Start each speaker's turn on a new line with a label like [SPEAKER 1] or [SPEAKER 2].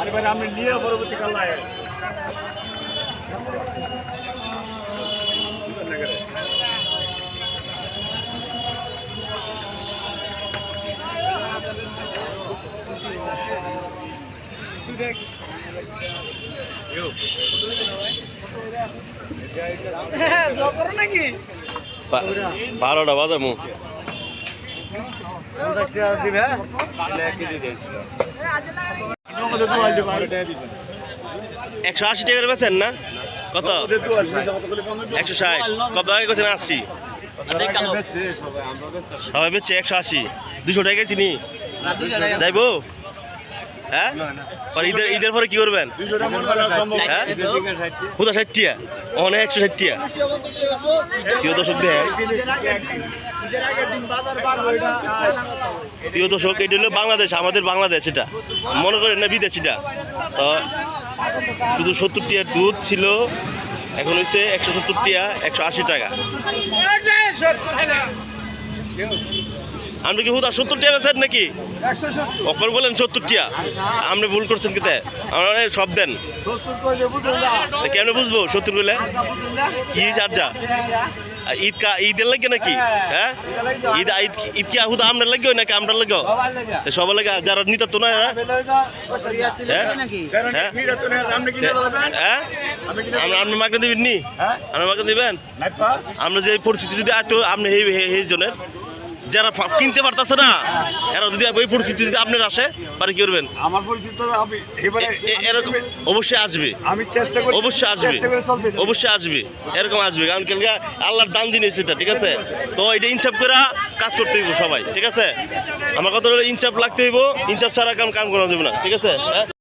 [SPEAKER 1] আরে ভাই আপনি নিয়ে পরবর্তী
[SPEAKER 2] বারোটা বাজে মু।
[SPEAKER 1] টাকা
[SPEAKER 2] একশো আশি টাকা বেছেন না? কত? একশো ষাট। কত আগে করছেন আশি? সবাই বেচছে একশো আশি। দুশো টাকা চিনি যাইবো? হ্যাঁ? ঈদের ঈদের পরে কি করবেন? হ্যাঁ? হুদা ষাট টিয়া অনেক একশো ষাট টিয়া প্রিয় দর্শক প্রিয় দর্শক, এটা হলো বাংলাদেশ, আমাদের বাংলাদেশ এটা। মনে করেন না বিদেশ এটা। তো শুধু সত্তর টিয়ার দুধ ছিল, এখন হচ্ছে একশো সত্তর টিয়া একশো আশি টাকা। আপনি কি হুদা সত্তর টিয়া বেছেন নাকি অকর বলেন সত্তর টিয়া আপনি ভুল করছেন কিতে? আমরা সব দেন।
[SPEAKER 1] সত্তর করে বুঝুন না।
[SPEAKER 2] তা কেমনে বুঝব? সত্তর বলে কি চার্জা ঈদ কা ঈদের লাগে নাকি? হ্যাঁ ঈদ ঈদ ঈদ কি আহুদা আমরা লাগে নাকি আমরা লাগে
[SPEAKER 1] সবার লেগে।
[SPEAKER 2] যারা নিত তো না হ্যাঁ? হ্যাঁ? হ্যাঁ?
[SPEAKER 1] আপনি কিনে
[SPEAKER 2] হ্যাঁ?
[SPEAKER 1] কিনে
[SPEAKER 2] মাকে দিবেন? নি?
[SPEAKER 1] হ্যাঁ?
[SPEAKER 2] আপনি মাকে দিবেন? আমরা যে পরিস্থিতি যদি এত আপনি এই জনের। যারা কিনতে পারতেছে না এরা যদি ওই পরিস্থিতি যদি আপনার আসে পারে কি করবেন?
[SPEAKER 1] আমার পরিচিত আমি
[SPEAKER 2] এরকম অবশ্যই আসবে।
[SPEAKER 1] আমি চেষ্টা করি
[SPEAKER 2] অবশ্যই আসবে। অবশ্যই আসবে। এরকম আসবে। কারণ কেলকা আল্লাহর দান জিনিস এটা ঠিক আছে? তো এটা ইনসাফ করে কাজ করতে হইব সবাই ঠিক আছে? আমার কথা হলো ইনসাফ লাগতে হইব। ইনসাফ ছাড়া কাম কাম করা যাবে না ঠিক আছে?